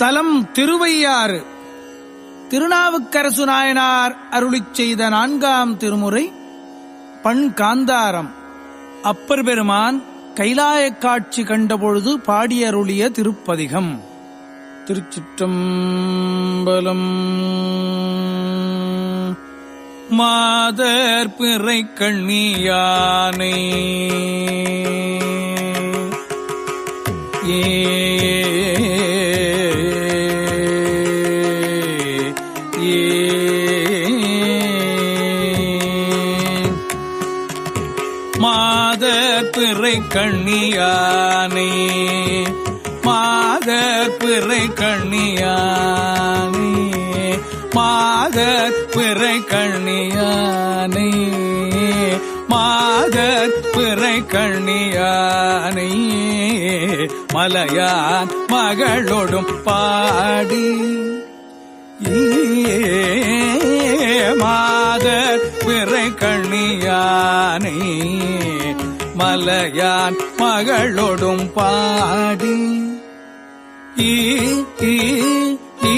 தலம் திருவையாறு. திருநாவுக்கரசு நாயனார் அருளிச் செய்த நான்காம் திருமுறை பண் காந்தாரம் அப்பர் பெருமான் கைலாயக் காட்சி கண்டபொழுது பாடியருளிய திருப்பதிகம். திருச்சிற்றம்பலம். மாதர் பிறை கண்ணியானை. ஏ பிறை கண்ணியானே மாத பிறை கண்ணியானே மாத பிறை கண்ணியானே மாத பிறை கண்ணியானே. மலையான் மகளோடும் பாடி மாத பிறை கண்ணியானே. மலையான் மகளோடும் பாடி. ஈ ஈ ஈ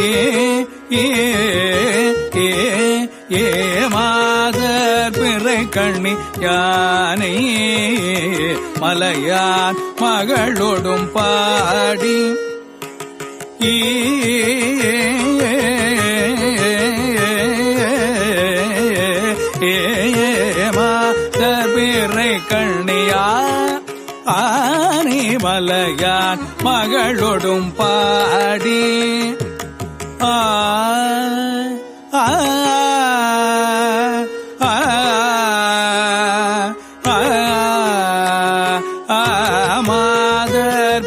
ஏ ஏ ஏ மாதர் பிறை கண்ணி யானை. மலையான் மகளோடும் பாடி. ஈ மாதபிறை கண்ணியா ஆனி மலையான் மகளோடும் பாடி. ஆ ஆ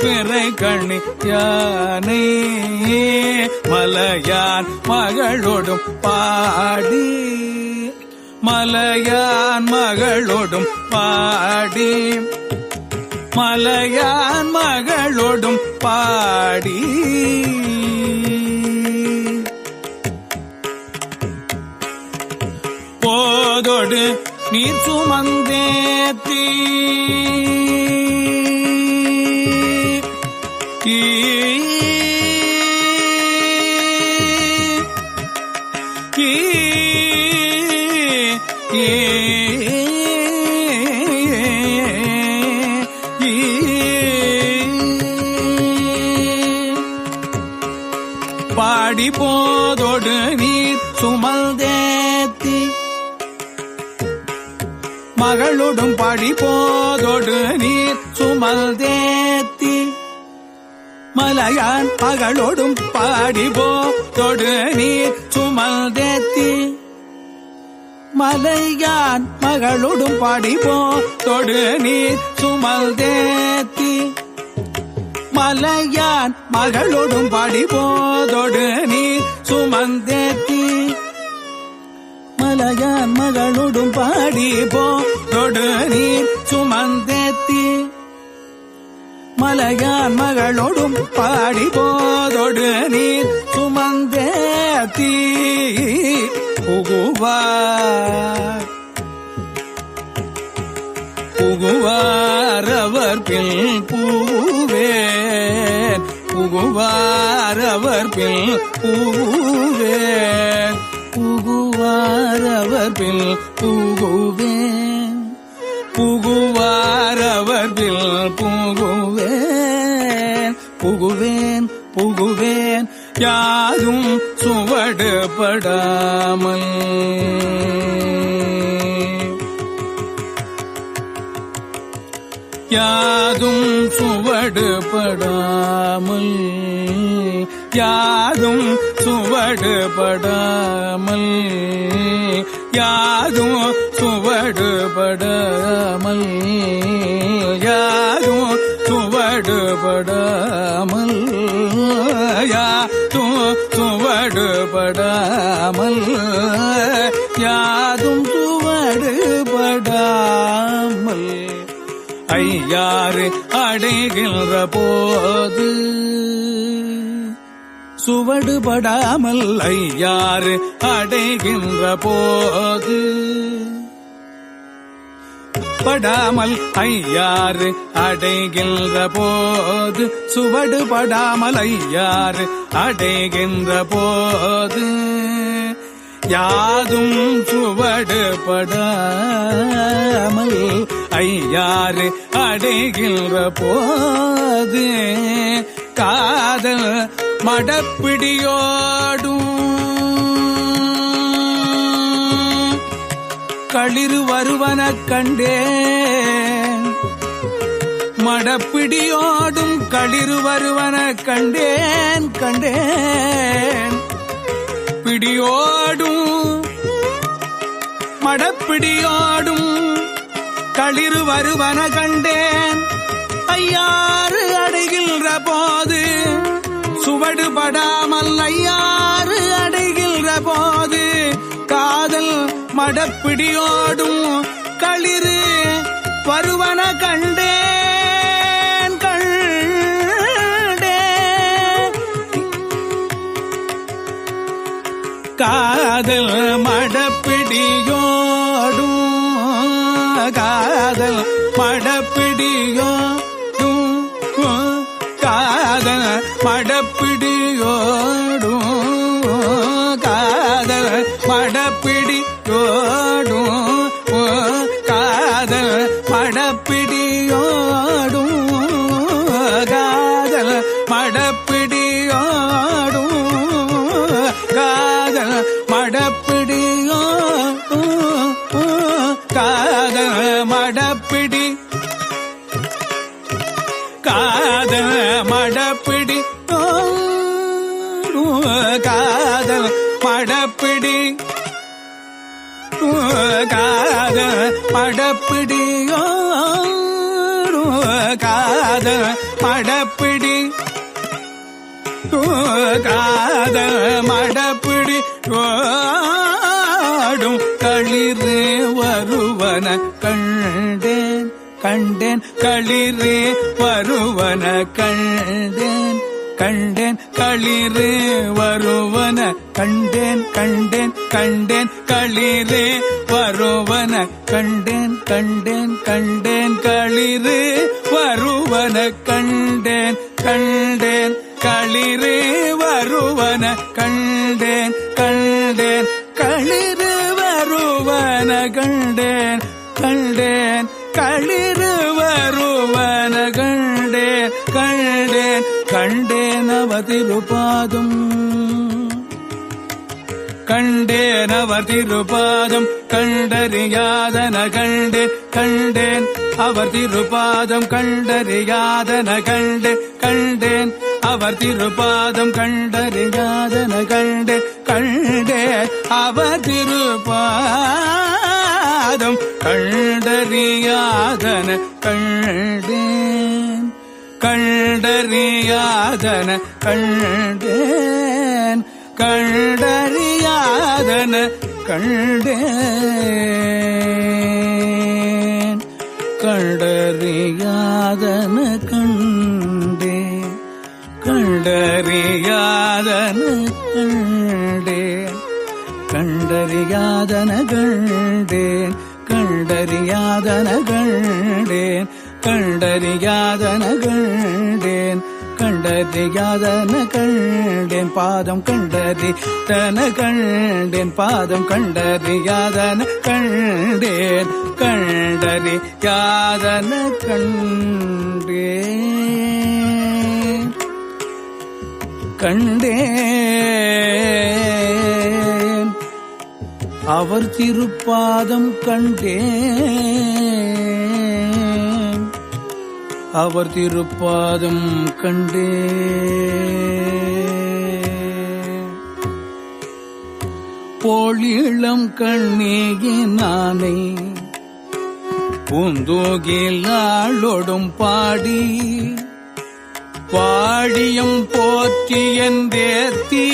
பிறை கண்ணி யானை மலையான் மகளோடும் பாடி. மலையான் மகளோடும் பாடி. மலையான் மகளோடும் பாடி. போதோடு நீர் சுமந்தேத்தி பாடி போதொடு நீர் சுமந்தேத்தி மகளோடும் பாடி போதொடு நீர் சுமந்தேத்தி மலையான் பகலோடும் பாடி போதொடு நீர் சுமந்தேத்தி மலையான் மகளோடும் பாடிபோ தொடு நீர் சுமந்தேத்தி மலையான் மகளோடும் பாடி போதோடு நீ சுமந்தேத்தி. மலையான் மகளோடும் பாடி போதோடு நீ சுமந்தேத்தி. மலையான் மகளோடும் பாடி போதோடு நீர் சுமந்தேத்தி. புகுவார் புகுவார் அவர் பின் பூ. புகுவாரவர் பில் பூவேன் புகுவாரவர் பில் புகுவேன். புகுவாரவர் பில் புகுவேன். புகுவேன் புகுவேன் யாரும் சுவடுபடாமல். யாதும் சுவடுபடாமல் யாதும் சுவடுபடாமல் யாதும் சுவடுபடாமல் யாதும் சுவடுபடாமல் ஐயாறு அடைகின்ற போது. சுவடுபடாமல் ஐயாறு அடைகின்ற போது. படாமல் ஐயாறு அடைகின்ற போது. சுவடுபடாமல் ஐயாறு அடைகின்ற போது. யாதும் சுவடுபடாமல் ஐயாறு அடைகின்ற போது காதல் மடப்பிடியோடும் களிறு வருவன கண்டே. மடப்பிடியோடும் களிறு வருவன கண்டேன் கண்டேன். மடப்பிடியோடும் மடப்பிடியோடும் களிறு வருவன கண்டேன். ஐயாறு அடைகின்ற போது சுவடுபடாமல் ஐயாறு அடைகின்ற போது காதல் மடப்பிடியோடும் களிறு வருவன கண்டேன். காதல் மடப்பிடியோடும் காதல் மடப்பிடியோடும் காதல் மடப்பிடியோ களிரே வருவன கண்டேன் கண்டேன் களிரே வருவன கண்டேன் கண்டேன் களிரே வருவன கண்டேன் கண்டேன் கண்டேன் களிரே வருவன கண்டேன் கண்டேன் கண்டேன் களிரே வருவன கண்டேன் கண்டேன் களிரே வருவன கண்டேன் கண்டேன் கண்டேன் கண்டேன் கண்டேன் கண்டேன் அவதிருபாதும் கண்டேன் அவர் திருபாதம் கண்டறியாதன கண்டேன் கண்டேன் அவர் திருபாதம் கண்டறியாதன கண்டே கண்டேன் அவர் திருபாதம் கண்டறியாதன கண்டே கண்டே அவர் திருபாதம் கண்டறியாதன கண்டேன். கண்டறியாதன கண்டேன். கண்டறியாதன கண்டேன். கண்டறியாதன கண்டே கண்டறியாதன கண்டே கண்டறியாதன கண்டேன். கண்டறியாதன கண்டேன் கண்டறியாதன கண்டேன் கண்டறியாதன கண்டேன் பாதம் கண்டறி தன கண்டேன் பாதம் கண்டறியாதன கண்டேன் கண்டறி யாதன கண்டேன் கண்டேன் அவர் திருப்பாதம் கண்டேன். அவர் திருப்பாதம் கண்டேன். போலிளம் கண்ணேகினானை பூந்தோகிலாளொடும் பாடி பாடியும் போற்றி என்றேத்தி.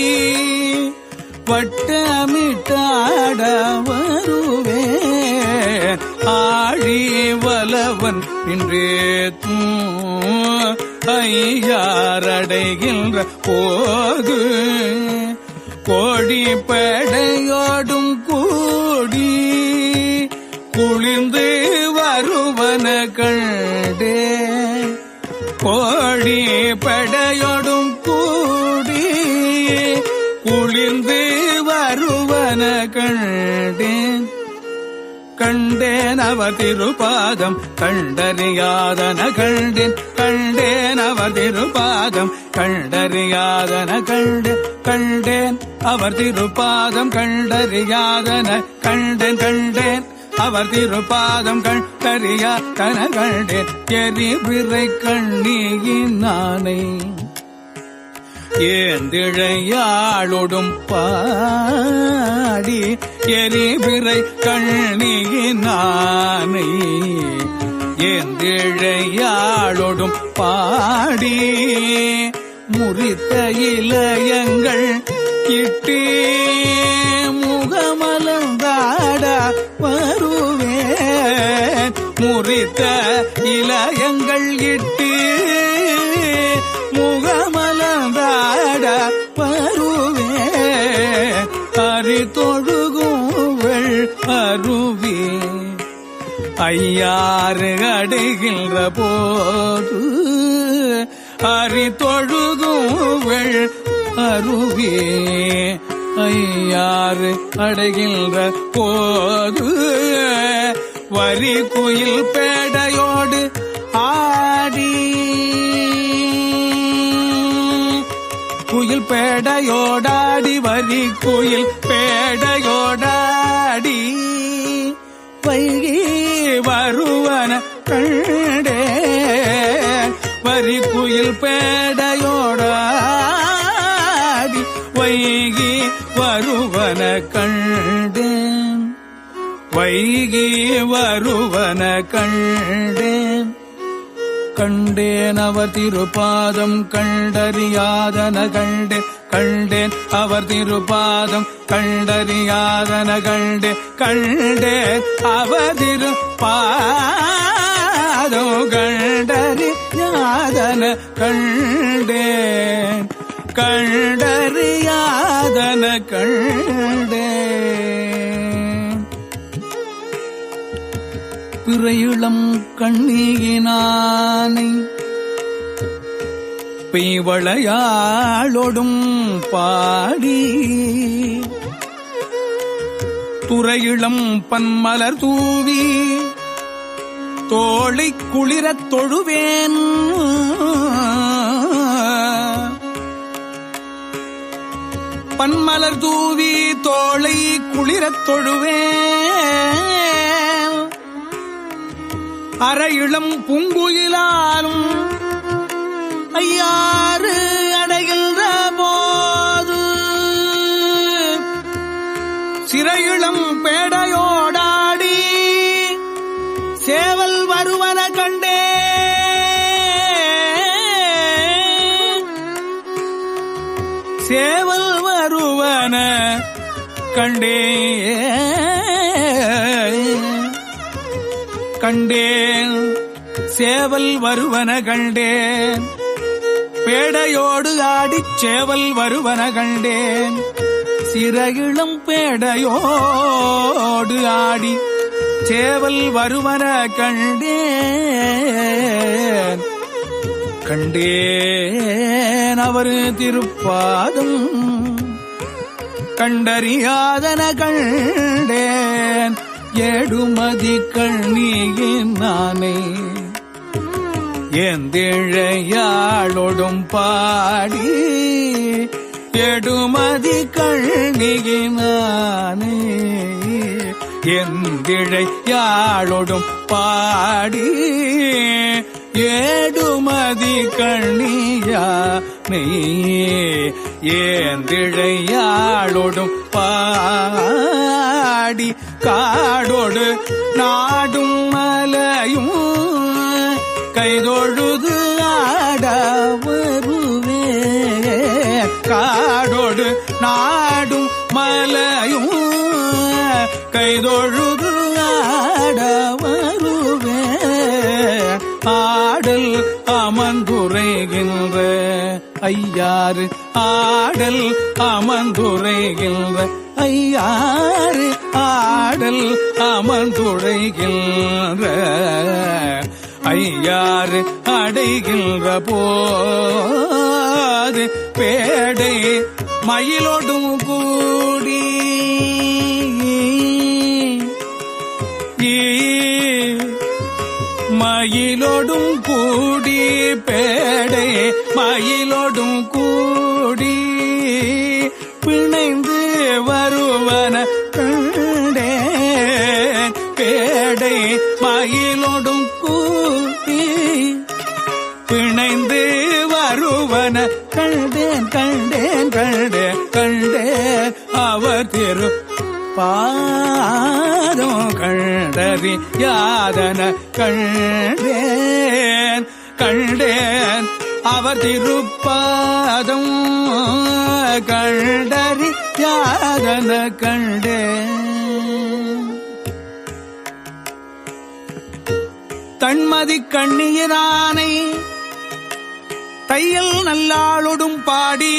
பட்டமிட்டாட வருவே ஆழி வலவன் இன்றே ஐயாரடைகின்ற போது. கோடி படையோடும் கூடி குளிர்ந்து வருவன கண்டே. கோடி படையோடும் கண்டேன் அவர் திருபாதம் கண்டறியாதன கண்டேன் கண்டேன் அவர் திருபாதம் கண்டறியாதன கண்டு கண்டேன் அவர் திருப்பாதம் கண்டறியாதன கண்டேன் கண்டேன். அவர் திருப்பாதம் கண்டறியாதன கண்டேன் எரி விரை கண்ணீயின் நானே ஏந்திழையாளொடும் பாடி எரிபிறை கண்ணியினானை. ஏந்திழையாளொடும் பாடி முறித்த இளையங்கள் கிட்டே ஐயாறு அடைகின்ற போது அரி தொழுகுவள் அருவி ஐயாறு அடைகின்ற போது வரி குயில் பேடையோடு ஆடி. குயில் பேடையோடாடி வரி குயில் பேடையோடாடி. வைகி வருவன கண்டே. வரி குயில் பேடையோடாடி வைகி வருவன கண்டேன் வைகி வருவன கண்டேன் கண்டேன் அவ திருப்பாதம் கண்டறியாதன கண்டேன் கண்டேன் அவர் திருபாதம் கண்டறியாதன கண்டே கண்டேன் அவர் திருப்பாதம் கண்டறியாதன கண்டேன் கண்டறியாதன கண்டேன் பிறையிளம் கண்ணீகினானை பெய்வளையாளொடும் பாடி. துறையிளம் பன்மலர் தூவி தோளை குளிரத் தொழுவேன். பன்மலர் தூவி தோளை குளிரத் தொழுவேன். அரையிளம் பூங்குயிலாலும் ஐயாறு அடைகின்ற போது சிறையிளம் பேடையோடாடி சேவல் வருவன கண்டே. சேவல் வருவன கண்டே. கண்டேன் சேவல் வருவன கண்டேன். பேடையோடு ஆடிச் சேவல் வருவன கண்டேன். சிறகிளம் பேடையோடு ஆடி சேவல் வருவன கண்டேன். கண்டேன் அவர் திருப்பாதம் கண்டறியாதன கண்டேன். ஏடுமதி கண்ணியின் நானே எந்திழையாளொடும் பாடி எடுமதி கண்ணியினானே. எந்திழையாளொடும் பாடி ஏடுமதி கண்ணியானே. ஏந்திழையாளொடும் பாடி காடோடு நாடும் மலையும் கைதொழுது ஆட வருவே. காடோடு நாடும் மலையும் கைதொழுது ஆட வருவே. ஆடல் அமர்ந்துரைகின்ற ஐயாறு ஆடல் அமர்ந்துரைகின்ற ஐயாறு ஆடல் அமர்ந்துரைகின்ற ஐயாறு அடைகின்ற போது பேடை மயிலோடும் கூடி மயிலோடும் கூடி பேடை மயிலோடும் கூடி யாதன கண்டேன் கண்டேன். அவர் திருப்பாதம் கண்டறி யாதன கண்டேன். தன்மதி கண்ணியரானை தையல் நல்லாளொடும் பாடி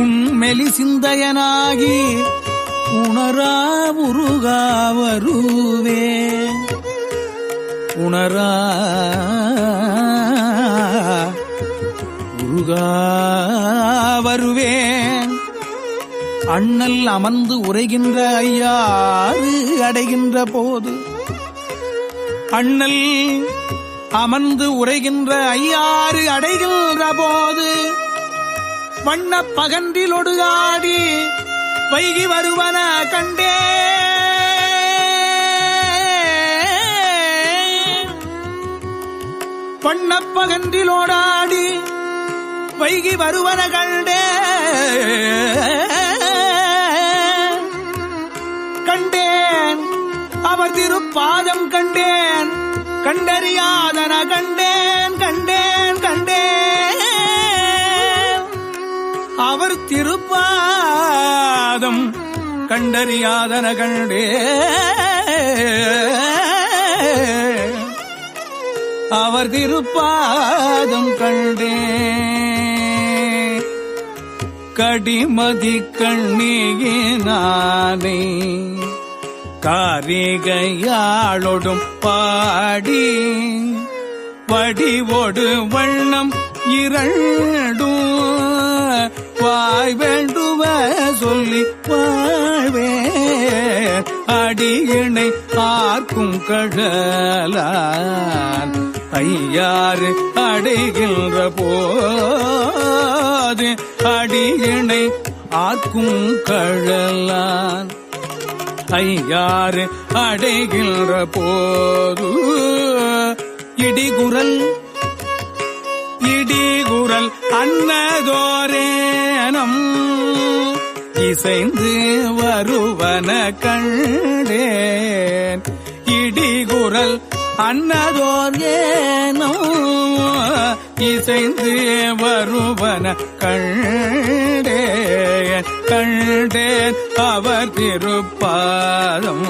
உண்மெலி சிந்தையனாகி உணரா உருகாவருவே உணரா உருகா வருவேன் அண்ணல் அமர்ந்து உரைகின்ற ஐயாறு அடைகின்ற போது அண்ணல் அமர்ந்து உரைகின்ற ஐயாறு அடைகின்ற போது வண்ண பகன்றிலொடு ஆடி வைகி வருவன கண்டே. வண்ணப்பகன்றிலோடாடி வைகி வருவன கண்டே. கண்டேன் அவர் திருப்பாதம் கண்டேன் கண்டறியாதன கண்டேன் திருப்பாதம் கண்டறியாதன கண்டே அவர் திருப்பாதம் கண்டே. கடிமதி கண்ணியினானே காரிகையாளொடும் பாடி வடிவோடு வண்ணம் இரண்டு வாய் வேண்டுவ சொல்லி வாழ்வே. அடியினை ஆர்க்கும் கழலான் ஐயாறு அடைகின்ற போது அடியினை ஆர்க்கும் கழலான் ஐயாறு அடைகின்ற போது இடிகுரல் இடிகுரல் அன்னதோரேனம். இசைந்து வருவன கண்டேன். இடிகுரல் அன்னதோர் ஏனோ இசைந்து வருவன கண்டேன். கண்டேன் அவர் திருப்பாதம்.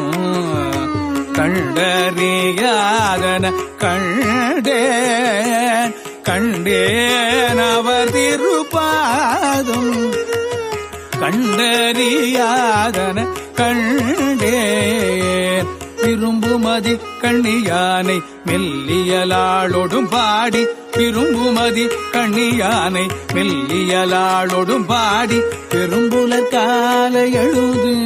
கண்டறியாதன கண்டேன். கண்டேன் அவர் திருப்பாதும் கண்டறியாதன கண்டேன். திரும்புமதி கண்ணியானை மெல்லியலாளொடும் பாடி. திரும்புமதி கண்ணியானை மெல்லியலாளொடும் பாடி. பெரும்புலர் கால எழுது.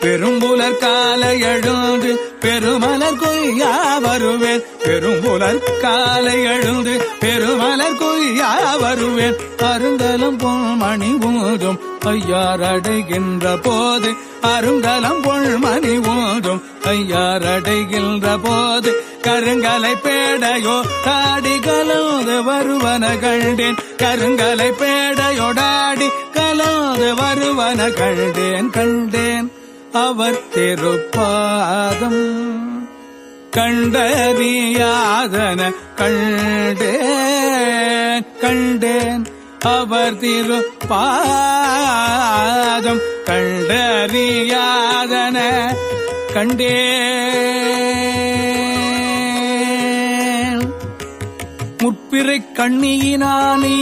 பெரும்புலர் கால எழுது. பெருமலர் கொய்யா வருவேன். பெரும்புலர் காலை எழுந்து பெருமலர் கொய்யா வருவேன். அருங்கலம் பொன்மணி ஊதும் ஐயார் அடைகின்ற போது அருங்கலம் பொன்மணி ஊதும் ஐயார் அடைகின்ற போது கருங்கலை பேடையோ தாடி கலந்து வருவன கண்டேன். கருங்கலை பேடையோடாடி கலந்து வருவன கண்டேன் கண்டேன். அவர் திருப்பாதம் கண்டறியாதன கண்டேன் கண்டேன். அவர் திருப்பாதம் கண்டறியாதன கண்டே முற்பிறை கண்ணியினானே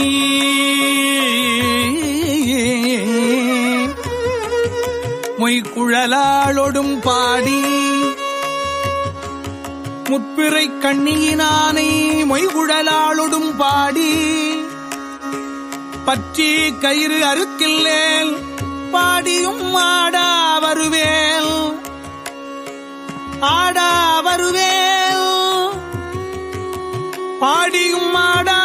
மொய்குழலாளொடும் பாடி முற்பிறை கண்ணியினானை மொய்குழலாளொடும் பாடி பற்றி கயிறு அறுக்கில்லேல் பாடியும் ஆடா வருவேல் ஆடா வருவேல். பாடியும் ஆடா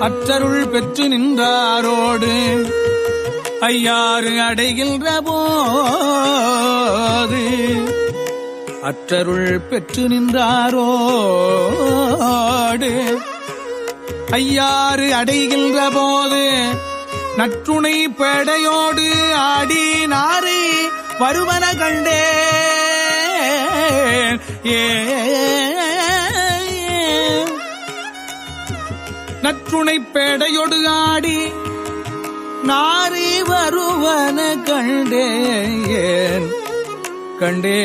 அற்றருள் பெற்று நின்றாரோடு. ஐயாறு அடைகின்ற போது அற்றருள் பெற்று நின்றாரோடு. ஐயாறு அடைகின்ற போது நற்றுணை பேடையோடு ஆடி நாரை வருவன கண்டே ஏ நற்றுணை பேடையொடு ஆடி நாரி வருவன கண்டேன் கண்டேன்.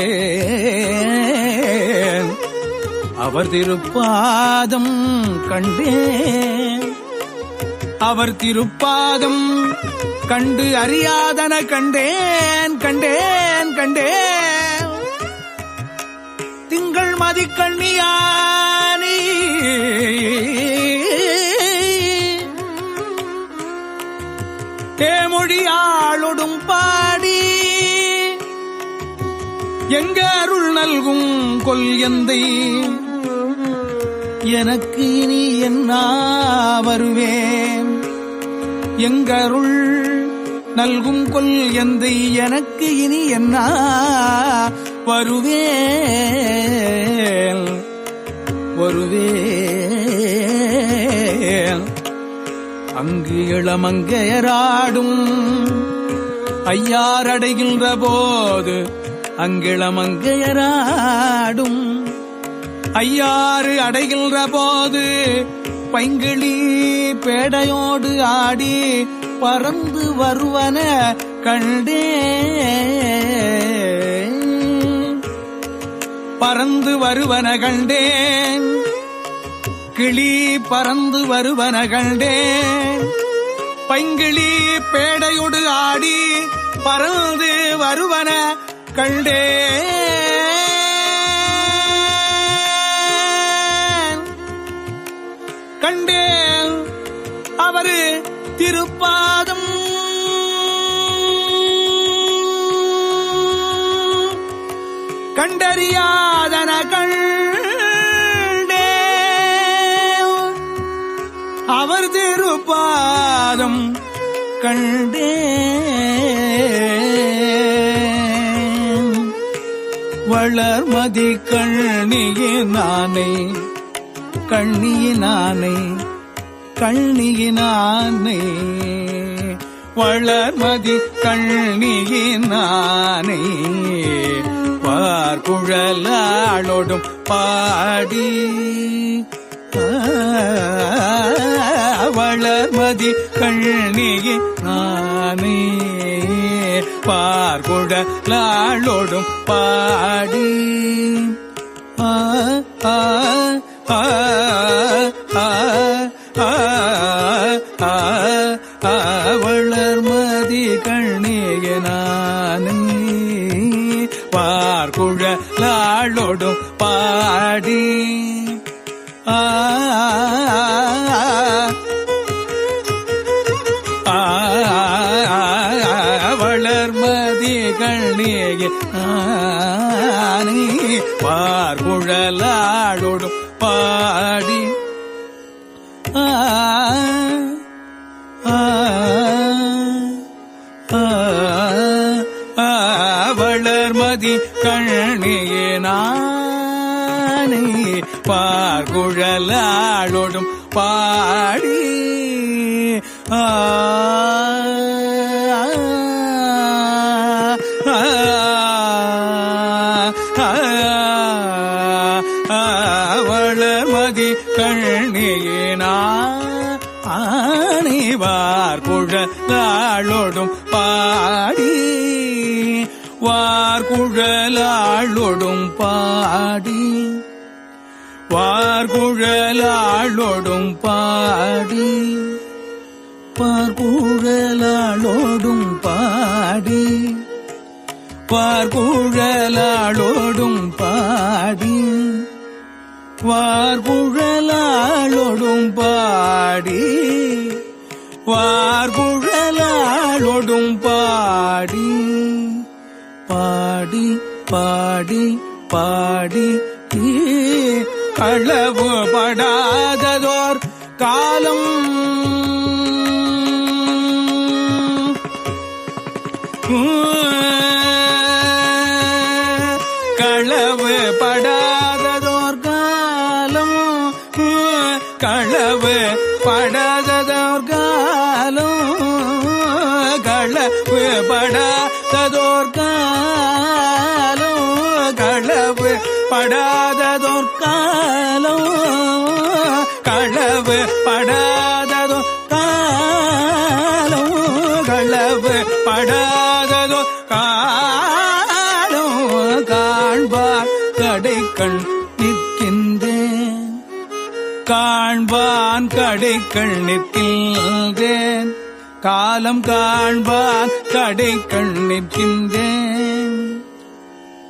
அவர் திருப்பாதம் கண்டேன் அவர் திருப்பாதம் கண்டு அறியாதன கண்டேன் கண்டேன் கண்டேன். திங்கள் மதிக்கண்ணியானி தேமொழியாளொடும் பாடி எங்க அருள் நல்கும் கொல் எந்தை எனக்கு இனி என்ன வருவேன்? எங்கருள் நல்கும் கொல் எந்தை எனக்கு இனி என்ன வருவேன்? வருவேன். அங்கு இளமங்கையராடும் ஐயாரடைகின்ற போது அங்கிளமங்கையராடும். ஐயாறு அடைகின்ற போது பைங்கிளி பேடையோடு ஆடி பறந்து வருவன கண்டே பறந்து வருவன கண்டேன். கிளி பறந்து வருவன கண்டேன். பைங்கிளி பேடையொடு ஆடி பறந்து வருவன கண்டே கண்டேன் அவரு திருப்பாதம். கண்டறியா பாதம் கண்டே வளர்மதி கண்ணியினானை கண்ணியினானை கண்ணியினானை வளர்மதி கண்ணியினானை பார்குழலாளோடும் பாடி. வளர்மதி கண்ணியே நானே பார்குழலாளோடும் பாடி. ஆ ஆ ஆ ஆ ஆ ஆ ஆ வளர்மதி பார்குழலாளோடும் பாடி ஆ ஆ, ஆ, ஆணிவார் குழலாளோடும் பாடி வார் குழலாளோடும் பாடி பார்குழலாளோடும் பாடி பார்குழலாளோடும் பாடி பார்குழலாளோடும் பாடி வார்குழலாளோடும் பாடி வார்குழலாளோடும் பாடி பாடி பாடி பாடி தீ படாததோர் காலம் காண்பான் கடைக்கள் நிற்கின்றேன். காலம் காண்பான் கடைக்கள் நிற்கின்றேன்.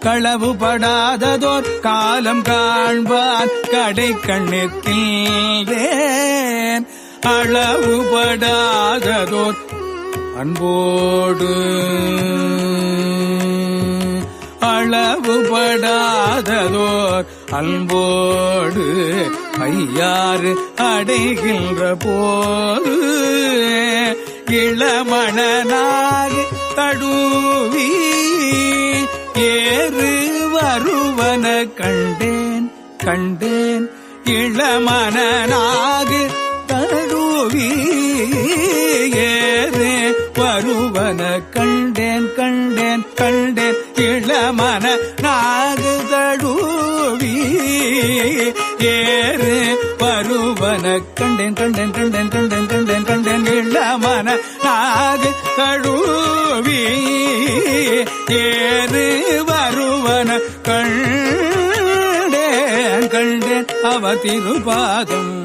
களவுபடாததோர் காலம் காண்பான் கடை கண்ணிற்கின்றேன் அளவுபடாததோர் அன்போடு அளவுபடாததோர் அன்போடு ஐயாறு அடைகின்ற போது இளமணனாக தடுவி ஏறு வருவன கண்டேன் கண்டேன். இளமணனாக தடுவி ஏறு வருவன கண்டேன் கண்டேன் கண்டேன். இளமன நாகு தடுவி ஏ கண்டேன் கண்டேன் கண்டேன் கண்டேன் கண்டேன் கண்டேன் இளமன நாகு கழுவி. ஏறு வருவன கண்டேன் கண்டேன் அவ திருபாகம்.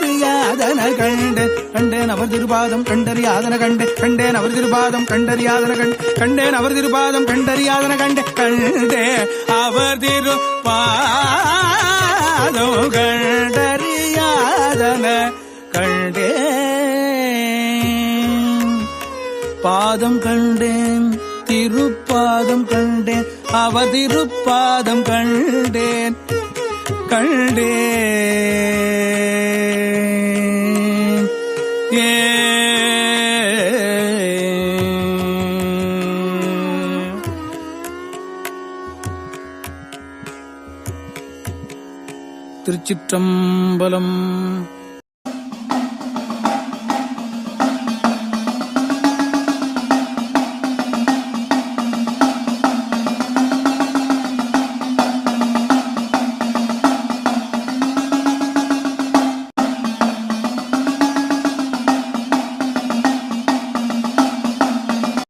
கண்டேன் அவர் திருபாதம் கண்டறியாதன கண்டு. கண்டேன் அவர் திருபாதம் கண்டறியாதன கண் கண்டேன் அவர் திருபாதம் கண்டறியாதன கண்டு. கண்டே அவர் திருப்பாதம் கண்டறியாதன கண்டே. பாதம் கண்டேன் திருப்பாதம் கண்டேன். அவர் திருப்பாதம் கண்டேன். கண்டேன் திருச்சிற்றம்பலம்